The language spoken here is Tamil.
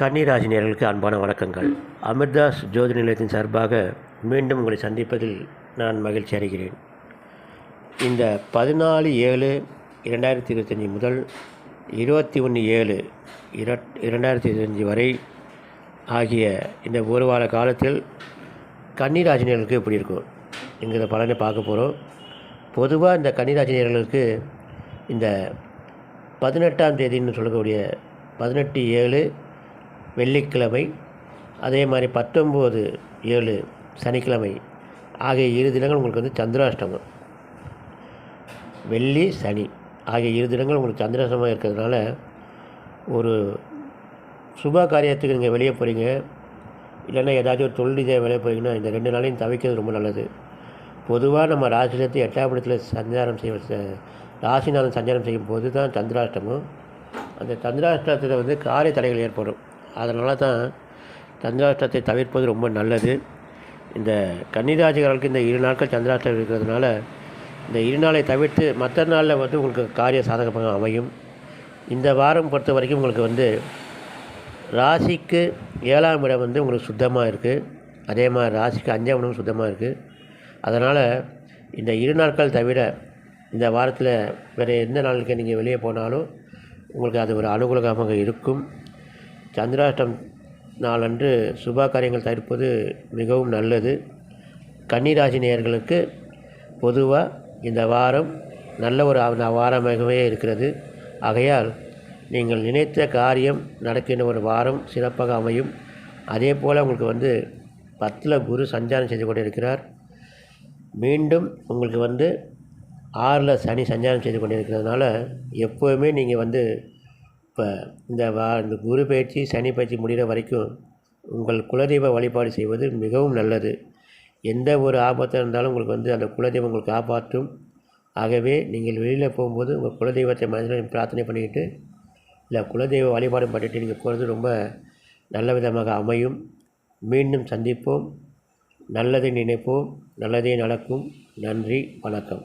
கன்னிராசினியர்களுக்கு அன்பான வணக்கங்கள். அமிர்தாஸ் ஜோதி நிலையத்தின் சார்பாக மீண்டும் உங்களை சந்திப்பதில் நான் மகிழ்ச்சி அடைகிறேன். இந்த பதினாலு ஏழு இரண்டாயிரத்தி இருபத்தஞ்சி முதல் இருபத்தி ஒன்று ஏழு இரட் இரண்டாயிரத்தி இருபத்தஞ்சி வரை ஆகிய இந்த ஒரு வார காலத்தில் கன்னிராசினியர்களுக்கு எப்படி இருக்கும் என்கிற பலனை பார்க்க போகிறோம் பொதுவாக இந்த கன்னிராசினியர்களுக்கு இந்த பதினெட்டாம் தேதின்னு சொல்லக்கூடிய பதினெட்டு ஏழு வெள்ளிக்கிழமை அதே மாதிரி பத்தொம்போது ஏழு சனிக்கிழமை ஆகிய இரு தினங்கள் உங்களுக்கு வந்து சந்திராஷ்டமம். வெள்ளி சனி ஆகிய இரு தினங்கள் உங்களுக்கு சந்திராஷ்டமாக இருக்கிறதுனால ஒரு சுப காரியத்துக்கு நீங்கள் வெளியே போகிறீங்க இல்லைன்னா ஏதாச்சும் ஒரு தொழில் இதாக வெளியே போகிறீங்கன்னா இந்த ரெண்டு நாளையும் தவிக்கிறது ரொம்ப நல்லது. பொதுவாக நம்ம ராசிலேருந்து எட்டாம் இடத்துல சஞ்சாரம் செய்ய ராசிநாதன் சஞ்சாரம் செய்யும் போது தான் சந்திராஷ்டமம். அந்த சந்திராஷ்டத்தில் வந்து காரிய தடைகள் ஏற்படும். அதனால தான் சந்திராஷ்டத்தை தவிர்ப்பது ரொம்ப நல்லது. இந்த கன்னிராசிகளுக்கு இந்த இரு நாட்கள் சந்திராஷ்டம் இருக்கிறதுனால இந்த இரு நாளை தவிர்த்து மற்ற நாளில் வந்து உங்களுக்கு காரிய சாதகமாக அமையும். இந்த வாரம் பொறுத்த வரைக்கும் உங்களுக்கு வந்து ராசிக்கு ஏழாம் இடம் வந்து உங்களுக்கு சுத்தமாக இருக்குது அதே மாதிரி ராசிக்கு அஞ்சாம் இடம் சுத்தமாக இருக்குது அதனால் இந்த இரு நாட்கள் தவிர இந்த வாரத்தில் வேறு எந்த நாளுக்கு நீங்கள் வெளியே போனாலும் உங்களுக்கு அது ஒரு அனுகூலமாக இருக்கும். சந்திராஷ்டம் நாளன்று சுப காரியங்கள் தவிர்ப்பது மிகவும் நல்லது. கன்னிராசி நேயர்களுக்கு பொதுவாக இந்த வாரம் நல்ல ஒரு வாரமாகவே இருக்கிறது. ஆகையால் நீங்கள் நினைத்த காரியம் நடக்கின்ற ஒரு வாரம் சிறப்பாக அமையும். அதே போல் உங்களுக்கு வந்து பத்தில் குரு சஞ்சாரம் செய்து கொண்டிருக்கிறார். மீண்டும் உங்களுக்கு வந்து ஆறில் சனி சஞ்சாரம் செய்து கொண்டிருக்கிறதுனால எப்போவுமே நீங்கள் வந்து இப்போ இந்த வா இந்த குரு பயிற்சி சனி பயிற்சி முடிகிற வரைக்கும் உங்கள் குலதெய்வ வழிபாடு செய்வது மிகவும் நல்லது. எந்த ஒரு ஆபத்தாக இருந்தாலும் உங்களுக்கு வந்து அந்த குலதெய்வம் உங்களுக்கு காப்பாற்றும். ஆகவே நீங்கள் வெளியில் போகும்போது உங்கள் குலதெய்வத்தை மனதில் பிரார்த்தனை பண்ணிக்கிட்டு இல்லை குலதெய்வ வழிபாடு பண்ணிட்டு நீங்கள் போகிறது ரொம்ப நல்ல விதமாக அமையும். மீண்டும் சந்திப்போம். நல்லதை நினைப்போம். நல்லதே நடக்கும். நன்றி. வணக்கம்.